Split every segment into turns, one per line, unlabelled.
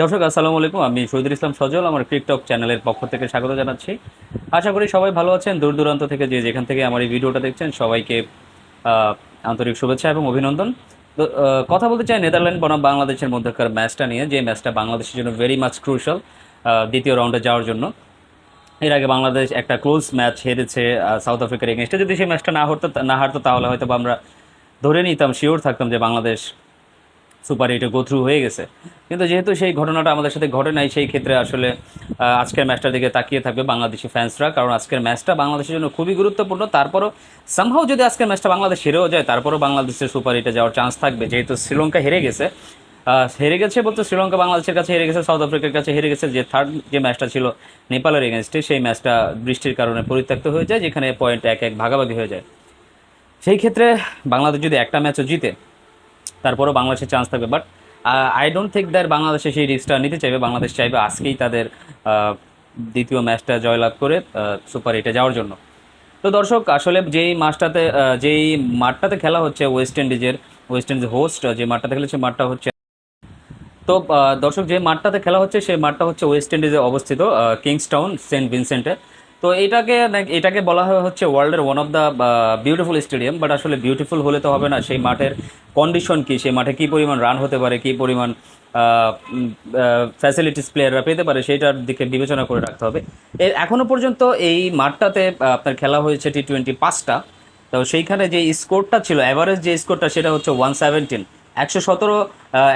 দর্শক, আসসালামু আলাইকুম। আমি শহীদুল ইসলাম সজল, আমার টিকটক চ্যানেলের পক্ষ থেকে স্বাগত জানাচ্ছি। আশা করি সবাই ভালো আছেন। দূর দূরান্ত থেকে যে যেখান থেকে আমার এই ভিডিওটা দেখছেন, সবাইকে আন্তরিক শুভেচ্ছা এবং অভিনন্দন। কথা বলতে চাই নেদারল্যান্ড বনাম বাংলাদেশের মধ্যকার ম্যাচটা নিয়ে, যে ম্যাচটা বাংলাদেশের জন্য ভেরি মাচ ক্রুশাল দ্বিতীয় রাউন্ডে যাওয়ার জন্য। এর আগে বাংলাদেশ একটা ক্লোজ ম্যাচ হেরেছে সাউথ আফ্রিকার এগেনস্টে যদি সেই ম্যাচটা না হতো না হারতো, তাহলে হয়তো আমরা ধরে নিতাম শিওর থাকতাম যে বাংলাদেশ সুপার এইটে গো থ্রু হয়ে গেছে। কিন্তু যেহেতু সেই ঘটনাটা আমাদের সাথে ঘটে নাই, সেই ক্ষেত্রে আসলে আজকের ম্যাচটার দিকে তাকিয়ে থাকবে বাংলাদেশি ফ্যান্সরা কারণ আজকের ম্যাচটা বাংলাদেশের জন্য খুবই গুরুত্বপূর্ণ। তারপরও সামহাও যদি আজকের ম্যাচটা বাংলাদেশ হেরেও যায়, তারপরও বাংলাদেশের সুপার এইটে যাওয়ার চান্স থাকবে। যেহেতু শ্রীলঙ্কা হেরে গেছে হেরে গেছে বলতে শ্রীলঙ্কা বাংলাদেশের কাছে হেরে গেছে, সাউথ আফ্রিকার কাছে হেরে গেছে। যে থার্ড যে ম্যাচটা ছিল নেপালের এগেনস্টে সেই ম্যাচটা বৃষ্টির কারণে পরিত্যক্ত হয়ে যায়, যেখানে পয়েন্ট এক এক ভাগাভাগি হয়ে যায়। সেই ক্ষেত্রে বাংলাদেশ যদি একটা ম্যাচও জিতে তারপরও বাংলাদেশের চান্স থাকবে। But I don't think that বাংলাদেশে সেই রিস্কটা নিতে চাইবে। বাংলাদেশ চাইবে আজকেই তাদের দ্বিতীয় ম্যাচটা জয়লাভ করে সুপার এইটে যাওয়ার জন্য। তো দর্শক, আসলে যেই মাঠটাতে যেই মাঠটাতে খেলা হচ্ছে ওয়েস্ট ইন্ডিজের ওয়েস্ট ইন্ডিজ হোস্ট যে মাঠটাতে খেলে সেই মাঠটা হচ্ছে তো দর্শক, যে মাঠটাতে খেলা হচ্ছে, সেই মাঠটা হচ্ছে ওয়েস্ট ইন্ডিজে অবস্থিত কিংসটাউন সেন্ট ভিনসেন্টে তো এটাকে এটাকে বলা হয় হচ্ছে ওয়ার্ল্ডের one of the beautiful stadium but আসলে বিউটিফুল হলে তো হবে না। সেই মাঠের কন্ডিশন কি? সেই মাঠে কি পরিমাণ রান হতে পারে? কি পরিমাণ ফ্যাসিলিটিস প্লেয়াররা পেতে পারে? সেইটার দিকে বিবেচনা করে রাখতে হবে। এর এখনও পর্যন্ত এই মাঠটাতে আপনার খেলা হয়েছে টি টোয়েন্টি পাঁচটা। তো সেইখানে যে স্কোরটা ছিল অ্যাভারেজ যে স্কোরটা সেটা হচ্ছে ওয়ান সেভেন্টিন একশো সতেরো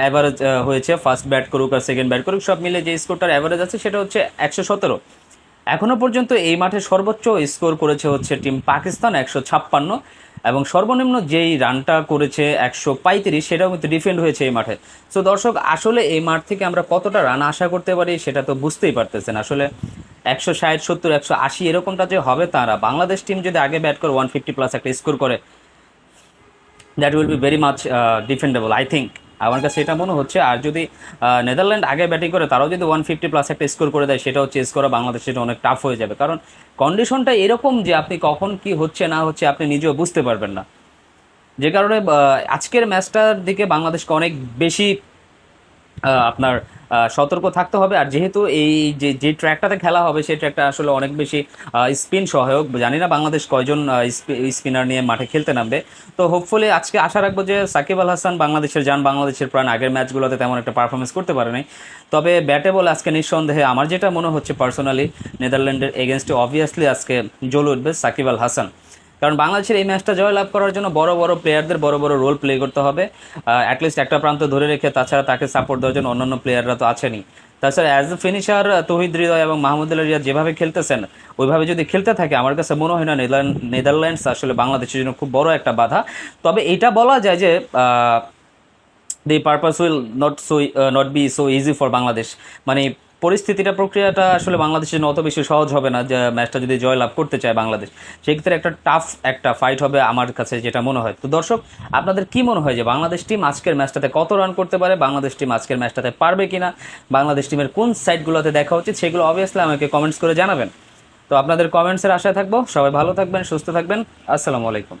অ্যাভারেজ হয়েছে। ফার্স্ট ব্যাট করুক আর সেকেন্ড ব্যাট করুক, সব মিলে যে স্কোরটার অ্যাভারেজ আছে, সেটা হচ্ছে একশো সতেরো। এখনও পর্যন্ত এই মাঠে সর্বোচ্চ স্কোর করেছে হচ্ছে টিম পাকিস্তান একশো ছাপ্পান্ন এবং সর্বনিম্ন যেই রানটা করেছে একশো পঁয়ত্রিশ, সেটাও কিন্তু ডিফেন্ড হয়েছে এই মাঠে। সো দর্শক, আসলে এই মাঠ থেকে আমরা কতটা রান আশা করতে পারি সেটা তো বুঝতেই পারতেছেন। আসলে একশো ষাট, সত্তর, একশো আশি এরকমটা যে হবে তারা। বাংলাদেশ টিম যদি আগে ব্যাট করে ওয়ান ফিফটি প্লাস একটা স্কোর করে that will be very much defendable I think আমার কাছে এটা মনে হচ্ছে, আর যদি নেদারল্যান্ড আগে ব্যাটিং করে, তারাও যদি ওয়ান ফিফটি প্লাস একটা স্কোর করে দেয় সেটাও চেস করা বাংলাদেশ সেটা অনেক টাফ হয়ে যাবে। কারণ কন্ডিশনটা এরকম যে আপনি কখন কি হচ্ছে, না হচ্ছে, আপনি নিজেও বুঝতে পারবেন না। যে কারণে আজকের ম্যাচটার দিকে বাংলাদেশকে অনেক বেশি আপনার সতর্ক থাকতে হবে। আর যেহেতু এই যে যে ট্র্যাকটাতে খেলা হবে, সেই ট্র্যাকটা আসলে অনেক বেশি স্পিন সহায়ক। জানি না বাংলাদেশ কয়জন স্পিনার নিয়ে মাঠে খেলতে নামবে। তো হোপফুলি আজকে আশা রাখব যে সাকিব আল হাসান বাংলাদেশের যান, বাংলাদেশের প্রাণ আগের ম্যাচগুলোতে তেমন একটা পারফরমেন্স করতে পারে নাই। তবে ব্যাটে বল আজকে নিঃসন্দেহে আমার যেটা মনে হচ্ছে পার্সোনালি, নেদারল্যান্ডের এগেনস্টে অবভিয়াসলি আজকে জ্বলে উঠবে সাকিব আল হাসান। কারণ বাংলাদেশের এই ম্যাচটা জয় লাভ করার জন্য বড় বড় প্লেয়ারদের বড় বড় রোল প্লে করতে হবে। অ্যাটলিস্ট একটা প্রান্ত ধরে রেখে তাছাড়া তাকে সাপোর্ট দেওয়ার জন্য অন্যান্য প্লেয়াররা তো আছেনই। তাছাড়া অ্যাজ এ ফিনিশার তহিদ হৃদয় এবং মাহমুদুল্লাহ রিয়াদ যেভাবে খেলতেছেন, ওইভাবে যদি খেলতে থাকে, আমার কাছে মনে হয় না নেদারল্যান্ড, নেদারল্যান্ডস আসলে বাংলাদেশের জন্য খুব বড় একটা বাধা। তবে এটা বলা যায় যে the purpose will not so not be so easy for Bangladesh. মানে পরিস্থিতিটা, প্রক্রিয়াটা আসলে বাংলাদেশের অত বেশি সহজ হবে না, যে ম্যাচটা যদি জয় লাভ করতে চায় বাংলাদেশ। সেক্ষেত্রে একটা টাফ একটা ফাইট হবে আমার কাছে যেটা মনে হয়। তো দর্শক, আপনাদের কি মনে হয় যে বাংলাদেশ টিম আজকের ম্যাচটাতে কত রান করতে পারে? বাংলাদেশ টিম আজকের ম্যাচটাতে পারবে কিনা? বাংলাদেশ টিমের কোন সাইডগুলোতে দেখা উচিত? সেগুলো অবভিয়াসলি আমাকে কমেন্টস করে জানাবেন। তো আপনাদের কমেন্টসের আশায় থাকব। সবাই ভালো থাকবেন, সুস্থ থাকবেন। আসসালামু আলাইকুম।